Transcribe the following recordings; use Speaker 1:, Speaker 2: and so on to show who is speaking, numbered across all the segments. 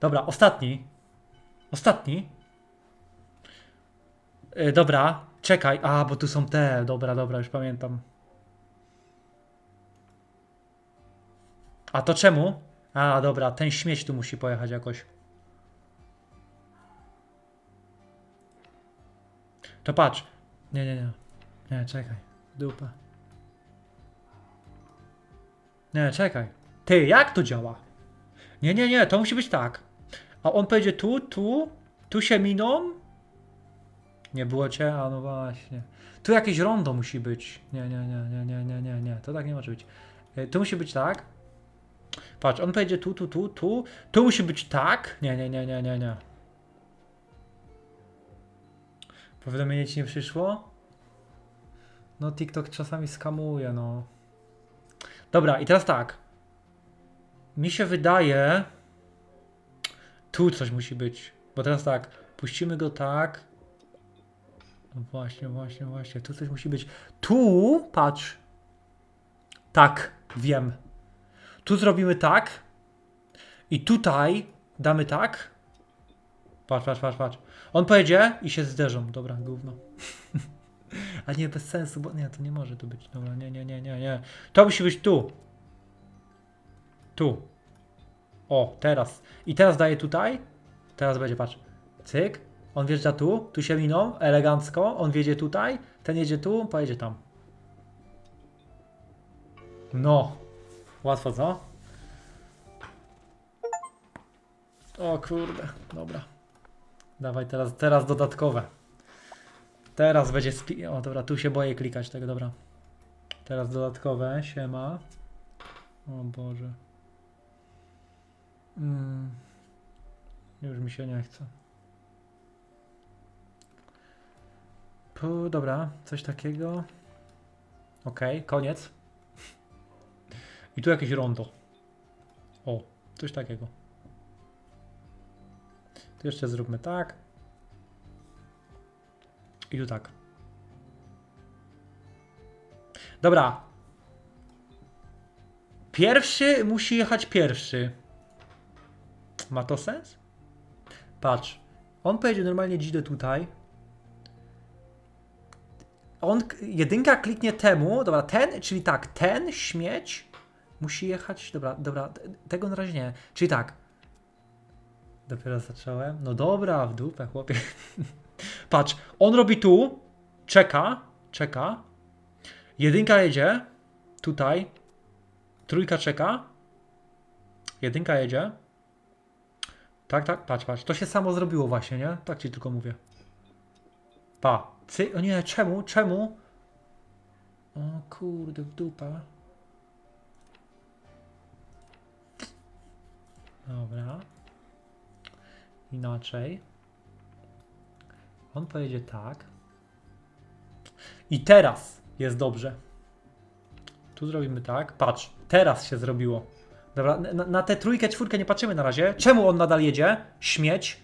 Speaker 1: Dobra, ostatni. Ostatni. E, dobra, czekaj. A, bo tu są te. Dobra, dobra, już pamiętam. A to czemu? A, dobra, ten śmieć tu musi pojechać jakoś. To patrz. Nie, nie, nie. Nie, czekaj. Dupa. Nie, czekaj. Ty, jak to działa? Nie, nie, nie, to musi być tak. A on pojedzie tu, tu, tu się miną. Nie było cię? A no właśnie. Tu jakieś rondo musi być. Nie, nie, nie, nie, nie, nie, nie, nie. To tak nie może być. Y, Tu musi być tak. Patrz, on pojedzie tu, tu, tu, tu. Tu musi być tak. Nie, nie, nie, nie, nie, nie. Powiadomienie ci nie przyszło? No TikTok czasami skamuje, no. Dobra, i teraz tak. Mi się wydaje... Tu coś musi być. Bo teraz tak, puścimy go tak. No właśnie, właśnie, właśnie. Tu coś musi być. Tu, patrz. Tak, wiem. Tu zrobimy tak. I tutaj damy tak. Patrz, patrz, patrz, patrz. On pojedzie i się zderzą. Dobra, gówno. A nie, bez sensu, bo nie, to nie może tu być. Dobra, nie, nie, nie, nie, nie. To musi być tu. Tu. O, teraz. I teraz daję tutaj. Teraz będzie, patrz. Cyk. On wjeżdża tu, tu się miną, elegancko. On wjedzie tutaj, ten jedzie tu, pojedzie tam. No. Łatwo, co? O kurde, dobra. Dawaj teraz, teraz dodatkowe. Teraz będzie spi... O dobra, tu się boję klikać tego, dobra. Teraz dodatkowe, siema. O Boże. Mm. Już mi się nie chce. Pu, dobra, coś takiego. Okej, koniec. I tu jakieś rondo. O, coś takiego. Tu jeszcze zróbmy tak. I tu tak. Dobra. Pierwszy musi jechać pierwszy. Ma to sens? Patrz. On pojedzie normalnie dziś tutaj. On, jedynka kliknie temu, dobra, ten, czyli tak, ten śmieć musi jechać, dobra, dobra, tego na razie nie. Czyli tak. Dopiero zacząłem. No dobra, w dupę, chłopie. Patrz, on robi tu, czeka, czeka. Jedynka jedzie, tutaj. Trójka czeka. Jedynka jedzie. Tak, tak, patrz, patrz. To się samo zrobiło właśnie, nie? Tak ci tylko mówię. Pa. Cy... O nie, czemu? Czemu? O kurde, w dupa. Dobra. Inaczej. On pojedzie tak. I teraz jest dobrze. Tu zrobimy tak. Patrz, teraz się zrobiło. Dobra, na, na tę trójkę, czwórkę nie patrzymy na razie. Czemu on nadal jedzie? Śmieć.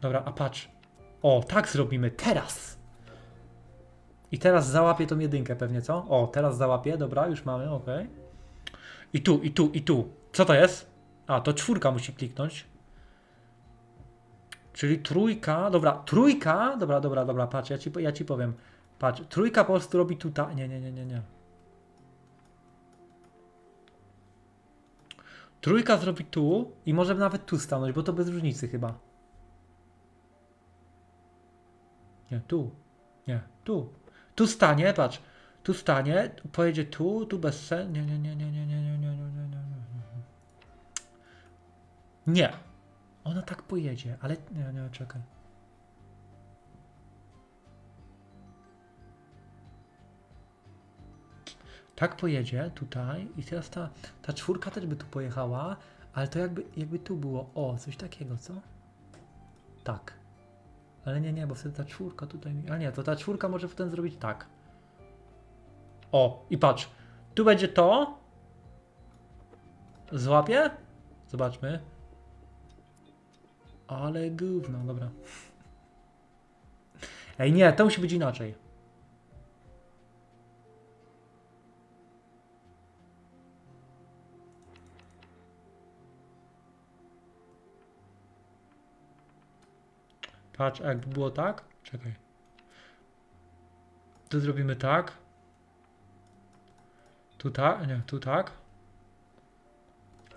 Speaker 1: Dobra, a patrz. O, tak zrobimy. Teraz. I teraz załapię tą jedynkę pewnie, co? O, teraz załapię. Dobra, już mamy, ok. I tu, i tu, i tu. Co to jest? A, to czwórka musi kliknąć. Czyli trójka, dobra, trójka, dobra, dobra, dobra, patrz, ja ci, ja ci powiem. Patrz, trójka po prostu robi tutaj. Nie, nie, nie, nie, nie. Trójka zrobi tu i może nawet tu stanąć, bo to bez różnicy chyba. Nie, tu. Nie, tu. Tu stanie, patrz. Tu stanie, pojedzie tu, tu bez sen. Nie, nie, nie, nie, nie, nie, nie, nie, nie, nie, nie, nie. Nie. Ona tak pojedzie, ale nie, nie, czekaj. Tak pojedzie tutaj i teraz ta, ta czwórka też by tu pojechała, ale to jakby, jakby tu było, o, coś takiego, co? Tak. Ale nie, nie, bo wtedy ta czwórka tutaj. A nie, to ta czwórka może potem zrobić tak. O, i patrz. Tu będzie to. Złapie? Zobaczmy. Ale gówno, dobra. Ej, nie, to musi być inaczej. Patrz, a jakby było tak? Czekaj. Tu zrobimy tak. Tu tak? Nie, tu tak.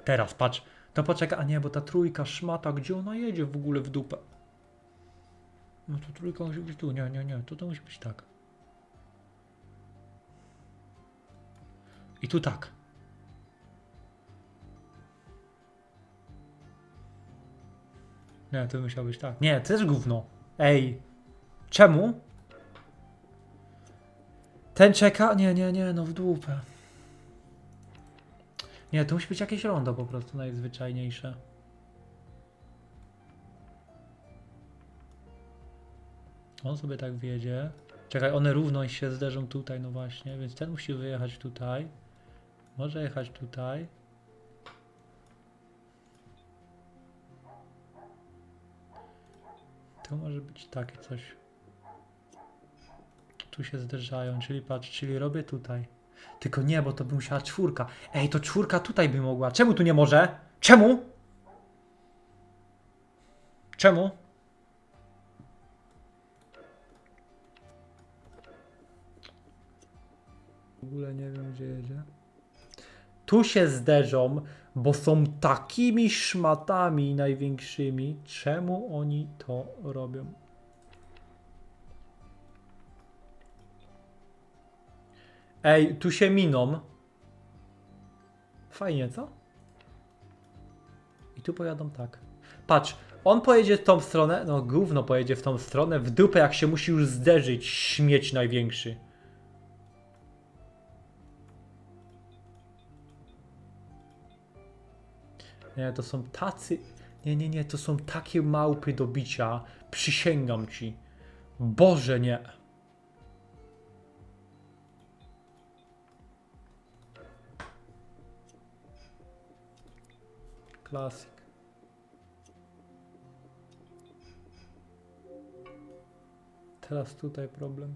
Speaker 1: Teraz, patrz. To poczekaj, a nie, bo ta trójka szmata, gdzie ona jedzie w ogóle w dupę? No to trójka musi być tu, nie, nie, nie, to to musi być tak. I tu tak. Nie, to musiał być tak. Nie, to jest gówno. Ej. Czemu? Ten czeka? Nie, nie, nie, no w dupę. Nie, to musi być jakieś rondo po prostu najzwyczajniejsze. On sobie tak wjedzie. Czekaj, one równo się zderzą tutaj, no właśnie, więc ten musi wyjechać tutaj. Może jechać tutaj. To może być takie coś. Tu się zderzają, czyli patrz, czyli robię tutaj. Tylko nie, bo to by musiała czwórka. Ej, to czwórka tutaj by mogła. Czemu tu nie może? Czemu? Czemu? W ogóle nie wiem, gdzie jedzie. Tu się zderzą, bo są takimi szmatami największymi. Czemu oni to robią? Ej, tu się miną. Fajnie, co? I tu pojadą tak. Patrz, on pojedzie w tą stronę, no gówno pojedzie w tą stronę, w dupę jak się musi już zderzyć, śmieć największy. Nie, to są tacy. Nie, nie, nie, to są takie małpy do bicia. Przysięgam ci. Boże, nie. Klasyk. Teraz tutaj problem.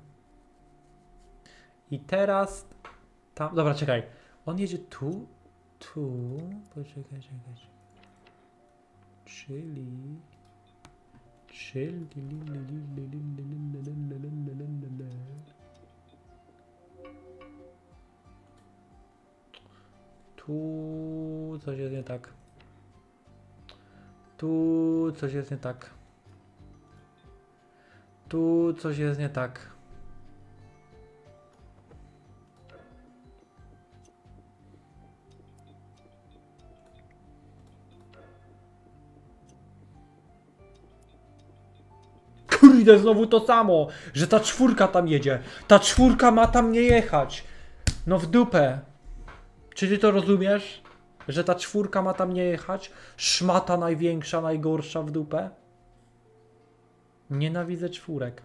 Speaker 1: I teraz tam. Dobra, czekaj. On jedzie tu, tu, poczekaj, czekaj, czekaj. Czyli... Czyli... Tu coś jest nie tak. Tu coś jest nie tak. Tu coś jest nie tak. Kurde, znowu to samo, że ta czwórka tam jedzie. Ta czwórka ma tam nie jechać. No w dupę. Czy ty to rozumiesz? Że ta czwórka ma tam nie jechać? Szmata największa, najgorsza w dupę? Nienawidzę czwórek.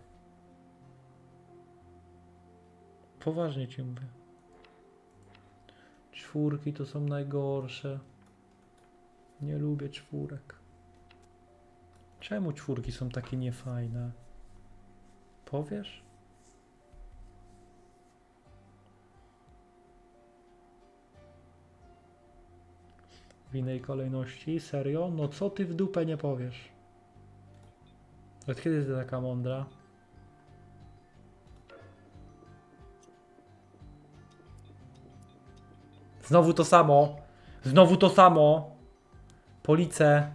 Speaker 1: Poważnie ci mówię. Czwórki to są najgorsze. Nie lubię czwórek. Czemu czwórki są takie niefajne? Powiesz? W innej kolejności? Serio? No co ty w dupę nie powiesz? Od kiedy jesteś taka mądra? Znowu to samo. Znowu to samo. Police.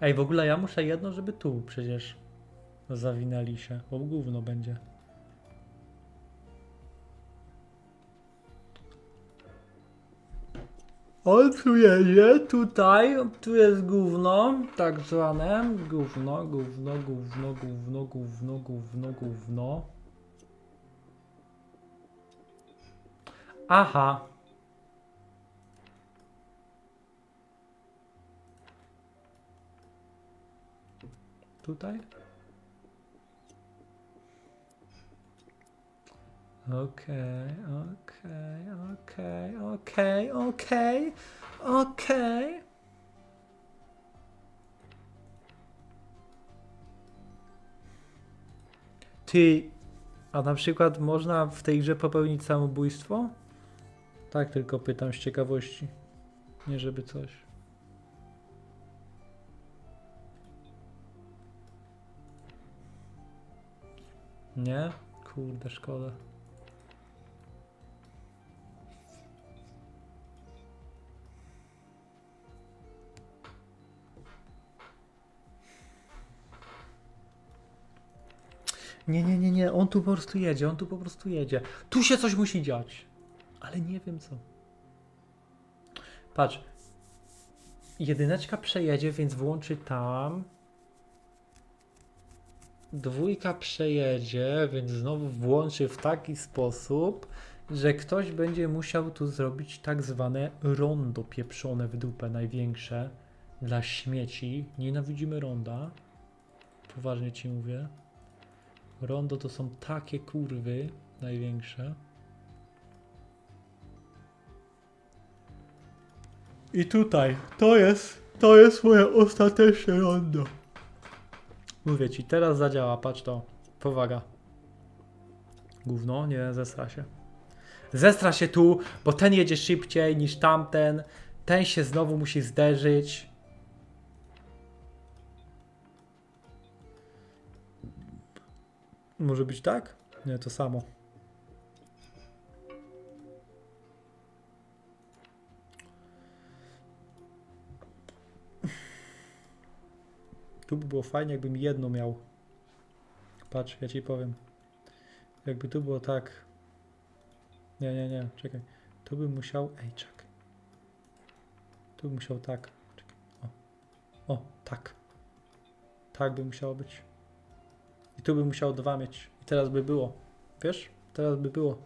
Speaker 1: Ej, w ogóle ja muszę jedno, żeby tu przecież zawinęli się, bo gówno będzie. On tu jedzie, tutaj, tu jest gówno, tak zwane, gówno, gówno, gówno, gówno, gówno, gówno, gówno. Aha. Tutaj? Okej, okej, okej, okej, okej. Ty, a na przykład można w tej grze popełnić samobójstwo? Tak tylko pytam z ciekawości. Nie żeby coś. Nie? Kurde, szkoda. Nie, nie, nie, nie, on tu po prostu jedzie, on tu po prostu jedzie. Tu się coś musi dziać. Ale nie wiem co. Patrz. Jedyneczka przejedzie, więc włączy tam. Dwójka przejedzie, więc znowu włączy w taki sposób, że ktoś będzie musiał tu zrobić tak zwane rondo pieprzone w dupę największe dla śmieci. Nienawidzimy ronda. Poważnie ci mówię. Rondo to są takie kurwy największe. I tutaj, to jest, to jest moje ostateczne rondo. Mówię ci, teraz zadziała, patrz to. Powaga. Gówno, nie, zestra się. Zestra się tu, bo ten jedzie szybciej niż tamten. Ten się znowu musi zderzyć. Może być tak? Nie, to samo. Tu by było fajnie, jakbym jedno miał. Patrz, ja ci powiem. Jakby tu było tak. Nie, nie, nie, czekaj. Tu bym musiał. Ej, czekaj. Tu bym musiał tak. Czekaj. O. O, tak. Tak by musiało być. I tu bym musiał dwa mieć. I teraz by było. Wiesz? Teraz by było.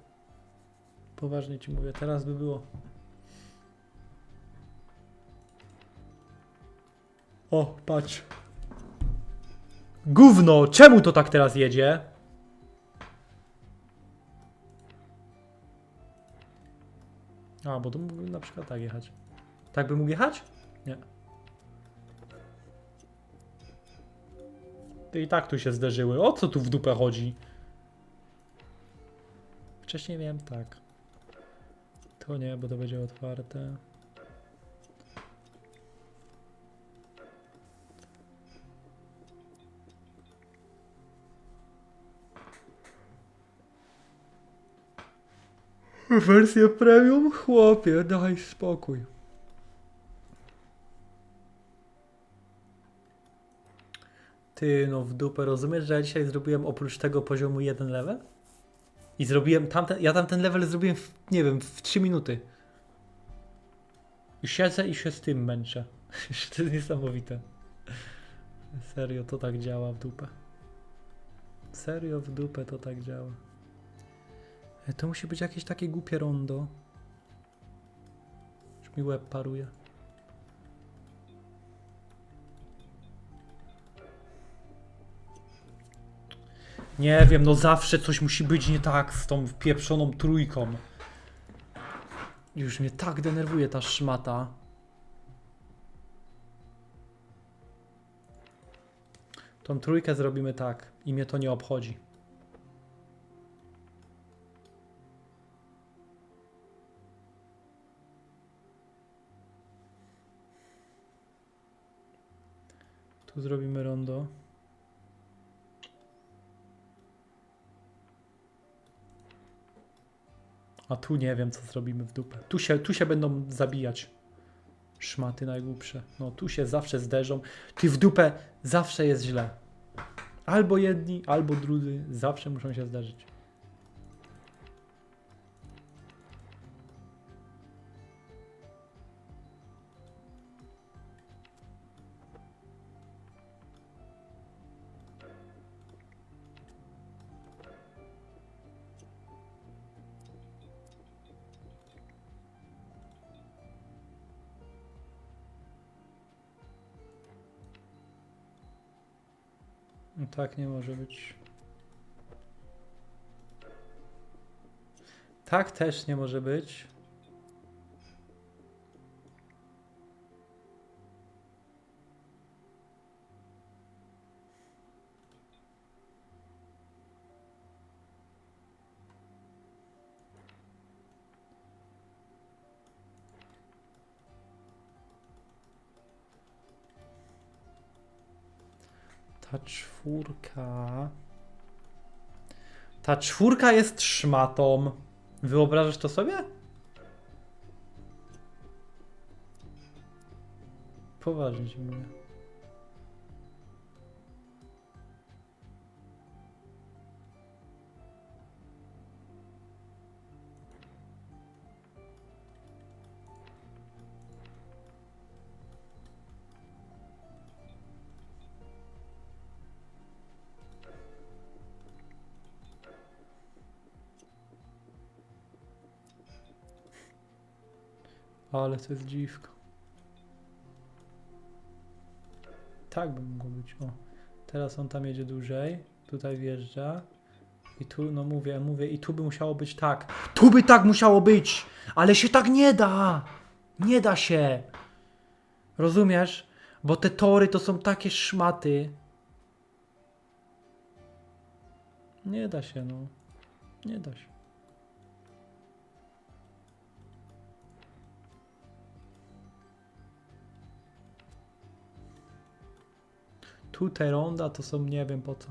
Speaker 1: Poważnie ci mówię, teraz by było. O, patrz. Gówno! Czemu to tak teraz jedzie? A, bo to mógłby na przykład tak jechać. Tak by mógł jechać? Nie. Ty i tak tu się zderzyły. O co tu w dupę chodzi? Wcześniej miałem tak. To nie, bo to będzie otwarte. Wersja premium? Chłopie, daj spokój. Ty, no w dupę, rozumiesz, że ja dzisiaj zrobiłem oprócz tego poziomu jeden level? I zrobiłem tamten, ja tamten level zrobiłem w, nie wiem, w 3 minuty. I siedzę i się z tym męczę. to jest niesamowite. Serio, to tak działa w dupę. Serio, w dupę to tak działa. E, To musi być jakieś takie głupie rondo. Już mi łeb paruje. Nie wiem, no zawsze coś musi być nie tak z tą pieprzoną trójką. Już mnie tak denerwuje ta szmata. Tą trójkę zrobimy tak i mnie to nie obchodzi. Tu zrobimy rondo. A tu nie wiem, co zrobimy w dupę. Tu się, tu się będą zabijać. Szmaty najgłupsze. No, tu się zawsze zderzą. Ty w dupę zawsze jest źle. Albo jedni, albo drudzy. Zawsze muszą się zdarzyć. No tak nie może być. Tak też nie może być. Czwórka. Ta czwórka jest szmatą. Wyobrażasz to sobie? Poważnie ci mówię. Ale to jest dziwko. Tak by mogło być. O, teraz on tam jedzie dłużej. Tutaj wjeżdża. I tu, no mówię, mówię, i tu by musiało być tak. Tu by tak musiało być! Ale się tak nie da! Nie da się! Rozumiesz? Bo te tory to są takie szmaty. Nie da się, no. Nie da się. Tu te ronda to są nie wiem po co.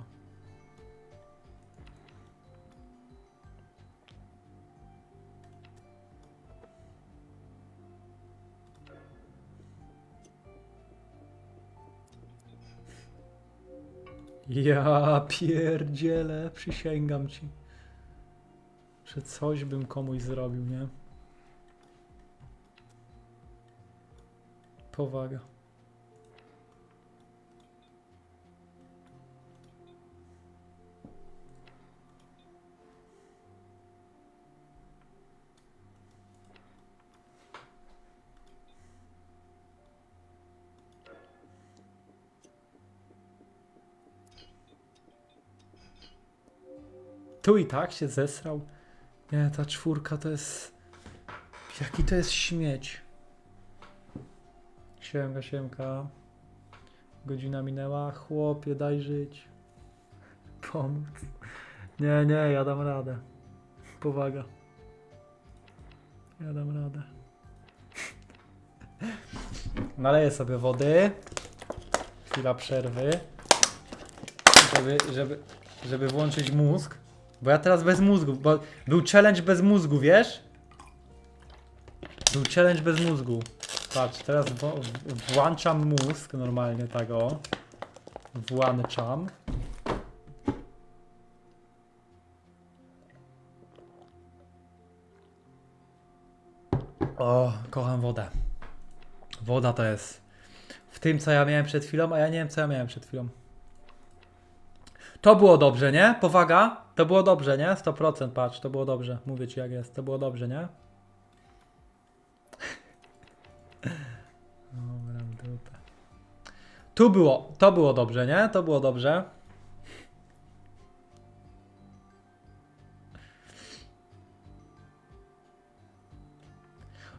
Speaker 1: Ja pierdzielę, przysięgam ci, że coś bym komuś zrobił, nie? Powaga. Tu i tak się zesrał. Nie, ta czwórka to jest... Jaki to jest śmieć. Siemka, siemka. Godzina minęła. Chłopie, daj żyć. Pomóc. Nie, nie, ja dam radę. Powaga. Ja dam radę. Naleję sobie wody. Chwila przerwy. Żeby, żeby, żeby włączyć mózg. Bo ja teraz bez mózgu, bo był challenge bez mózgu, wiesz? Był challenge bez mózgu. Patrz, teraz włączam mózg normalnie, tak o. Włączam. O, kocham wodę. Woda to jest w tym, co ja miałem przed chwilą, a ja nie wiem, co ja miałem przed chwilą. To było dobrze, nie? Powaga. To było dobrze, nie? 100% patrz, to było dobrze. Mówię ci jak jest. To było dobrze, nie? Dobra, dupę. Tu było, to było dobrze, nie? To było dobrze.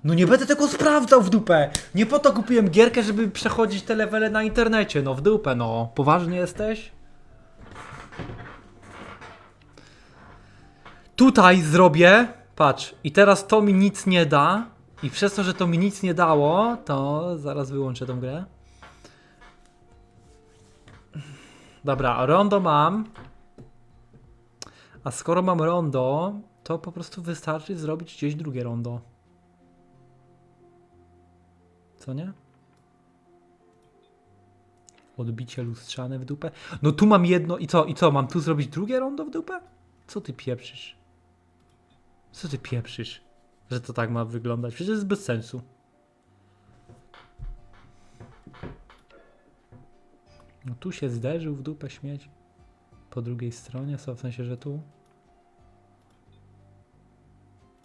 Speaker 1: No nie będę tego sprawdzał w dupę. Nie po to kupiłem gierkę, żeby przechodzić te levele na internecie. No w dupę, no. Poważnie jesteś? Tutaj zrobię, patrz, i teraz to mi nic nie da. I przez to, że to mi nic nie dało, to zaraz wyłączę tą grę. Dobra, rondo mam. A skoro mam rondo, to po prostu wystarczy zrobić gdzieś drugie rondo. Co nie? Odbicie lustrzane w dupę. No tu mam jedno i co? I co? Mam tu zrobić drugie rondo w dupę? Co ty pieprzysz? Co ty pieprzysz? Że to tak ma wyglądać? Przecież jest bez sensu. No tu się zderzył w dupę śmieć. Po drugiej stronie, co w sensie, że tu?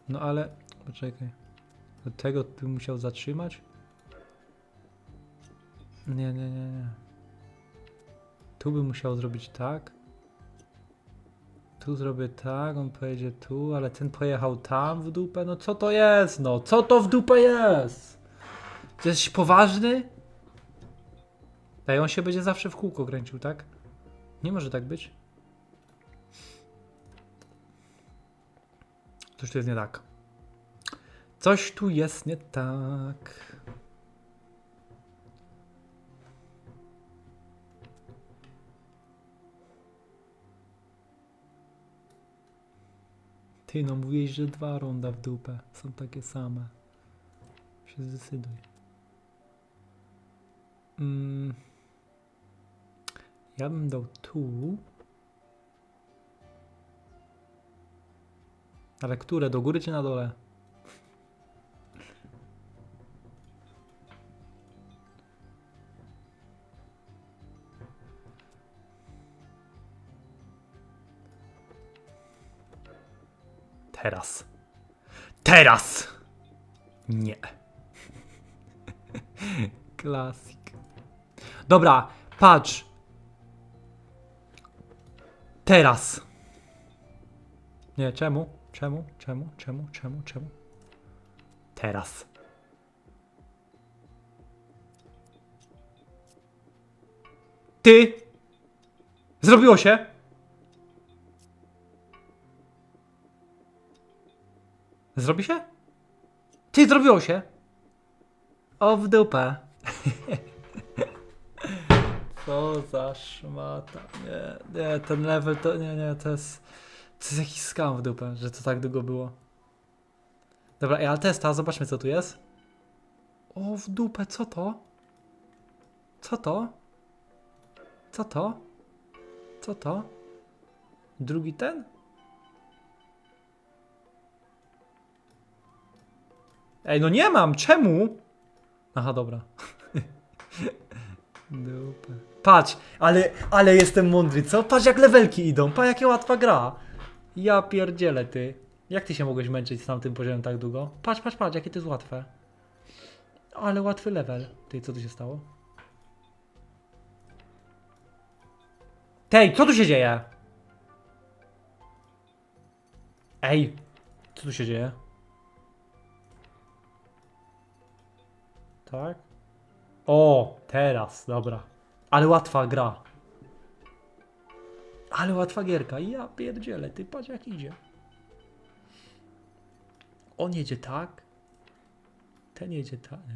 Speaker 1: No ale, poczekaj. Do tego bym musiał zatrzymać? Nie, nie, nie, nie. Tu bym musiał zrobić tak. Tu zrobię tak, on pojedzie tu, ale ten pojechał tam w dupę. No co to jest? No, co to w dupę jest? Jesteś poważny? Ej, on się będzie zawsze w kółko kręcił, tak? Nie może tak być. Coś tu jest nie tak. Coś tu jest nie tak. Ty no mówiłeś, że dwa ronda w dupę są takie same. Się zdecyduj. Mm. Ja bym dał tu. Ale które? Do góry czy na dole? Teraz. Teraz! Nie. Klasik. Dobra, patrz. Teraz. Nie, czemu? Czemu? Czemu? Czemu? Czemu? Czemu? Teraz. Ty! Zrobiło się! Zrobi się? Ty, zrobiło się! O w dupę. Co za szmata. Nie, nie, ten level to, nie, nie, to jest, to jest jakiś skam w dupę, że to tak długo było. Dobra, ale testa, zobaczmy co tu jest. O, w dupę, co to? Co to? Co to? Co to? Drugi ten? Ej, no nie mam, czemu? Aha, dobra. Dupę. Patrz, ale, ale jestem mądry, co? Patrz jak levelki idą, patrz jakie łatwa gra. Ja pierdzielę ty. Jak ty się mogłeś męczyć z tamtym poziomem tak długo? Patrz, patrz, patrz, jakie to jest łatwe. Ale łatwy level. Ty, co tu się stało? Tej, co tu się dzieje? Ej, co tu się dzieje? Tak? O, teraz, dobra. Ale łatwa gra. Ale łatwa gierka. Ja pierdzielę, ty patrz jak idzie. On jedzie tak. Ten jedzie tak. Nie,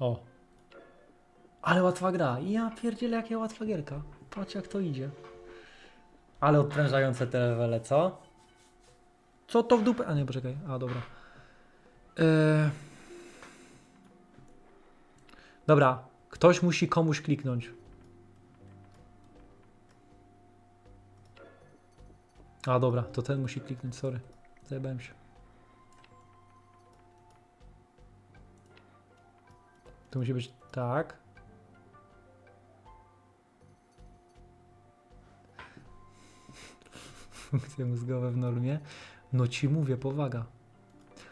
Speaker 1: nie, Ale łatwa gra. Ja pierdzielę, jakie łatwa gierka. Patrz jak to idzie. Ale odprężające te levele, co? Co to w dupę? A nie, poczekaj. A, dobra. Eee... Dobra. Ktoś musi komuś kliknąć. A, dobra. To ten musi kliknąć, sorry. Zajebałem się. To musi być tak. Funkcje mózgowe w normie. No ci mówię, powaga.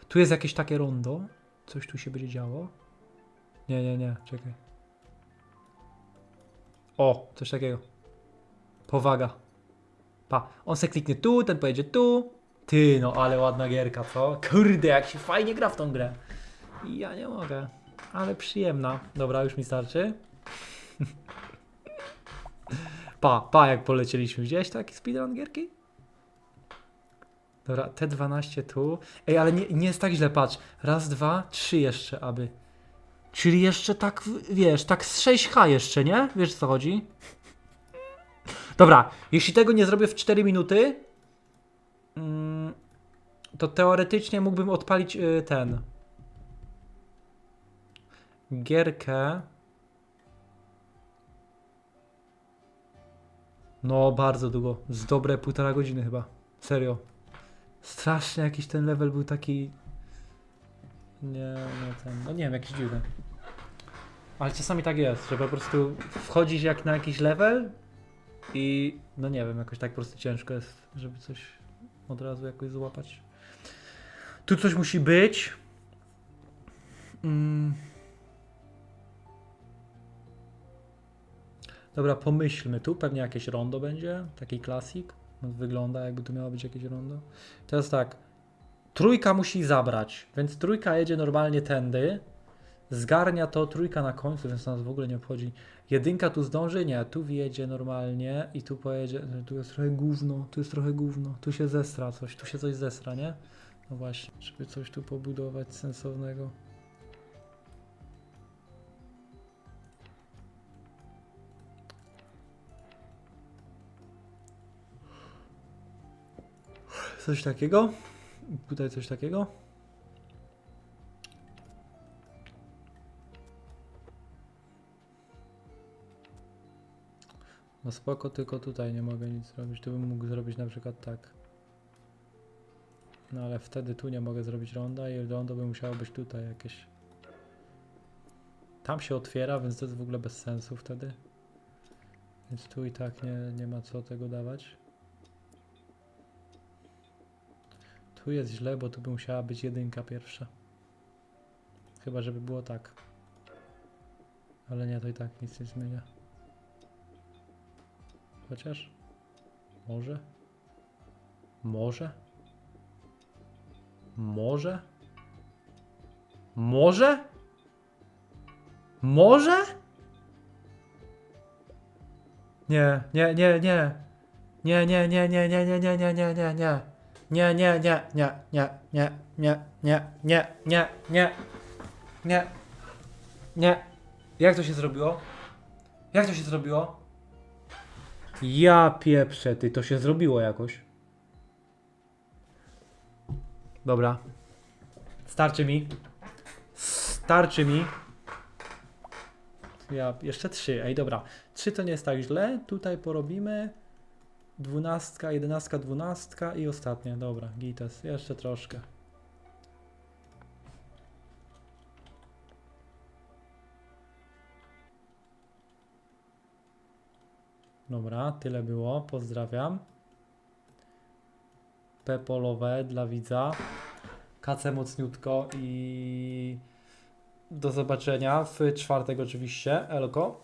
Speaker 1: Tu jest jakieś takie rondo. Coś tu się będzie działo. Nie, nie, nie, czekaj. O, coś takiego. Powaga. Pa, on se kliknie tu, ten pojedzie tu. Ty, no ale ładna gierka, co? Kurde, jak się fajnie gra w tą grę. Ja nie mogę, ale przyjemna. Dobra, już mi starczy. pa, pa, jak polecieliśmy. Widziałeś taki speedrun gierki? Dobra, T12 tu. Ej, ale nie, nie jest tak źle, patrz. Raz, dwa, trzy jeszcze, aby. Czyli jeszcze tak, wiesz, tak z 6H jeszcze, nie? Wiesz o co chodzi? Dobra, jeśli tego nie zrobię w 4 minuty, mm, to teoretycznie mógłbym odpalić y, ten. Gierkę. No, bardzo długo. Z dobre półtora godziny chyba. Serio. Strasznie jakiś ten level był taki. Nie, nie ten. No nie wiem, jakiś dziwny. Ale czasami tak jest, że po prostu wchodzisz jak na jakiś level i no nie wiem, jakoś tak po prostu ciężko jest, żeby coś od razu jakoś złapać. Tu coś musi być. Mm. Dobra, pomyślmy. Tu pewnie jakieś rondo będzie, taki klasik. Wygląda jakby tu miało być jakieś rondo. Teraz tak. Trójka musi zabrać, więc trójka jedzie normalnie tędy. Zgarnia to trójka na końcu, więc nas w ogóle nie obchodzi. Jedynka tu zdąży? Nie, tu wjedzie normalnie i tu pojedzie. Tu jest trochę gówno, tu jest trochę gówno. Tu się zestra coś, tu się coś zestra, nie? No właśnie, żeby coś tu pobudować sensownego. Coś takiego. Tutaj coś takiego. No spoko, tylko tutaj nie mogę nic zrobić. Tu bym mógł zrobić na przykład tak. No ale wtedy tu nie mogę zrobić ronda i rondo by musiało być tutaj jakieś. Tam się otwiera, więc to jest w ogóle bez sensu wtedy. Więc tu i tak nie, nie ma co tego dawać. Tu jest źle, bo tu by musiała być jedynka pierwsza. Chyba, żeby było tak. Ale nie, to i tak nic nie zmienia. Chociaż? Może? Może? Może? Może? Może? Nie, nie, nie, nie. Nie, nie, nie, nie, nie, nie, nie, nie, nie, nie, nie. Nie, nie, nie, nie, nie, nie, nie, nie, nie, nie, nie, nie. Jak to się zrobiło? Jak to się zrobiło? Ja pieprzę, ty, to się zrobiło jakoś. Dobra. Starczy mi. Starczy mi. Ja jeszcze trzy. Ej, dobra. Trzy to nie jest tak źle. Tutaj porobimy. Dwunastka, jedenastka, dwunastka i ostatnie. Dobra, gites. Jeszcze troszkę. Dobra, tyle było. Pozdrawiam. Pepolowe dla widza. Kace mocniutko i do zobaczenia w czwartek oczywiście. Elko.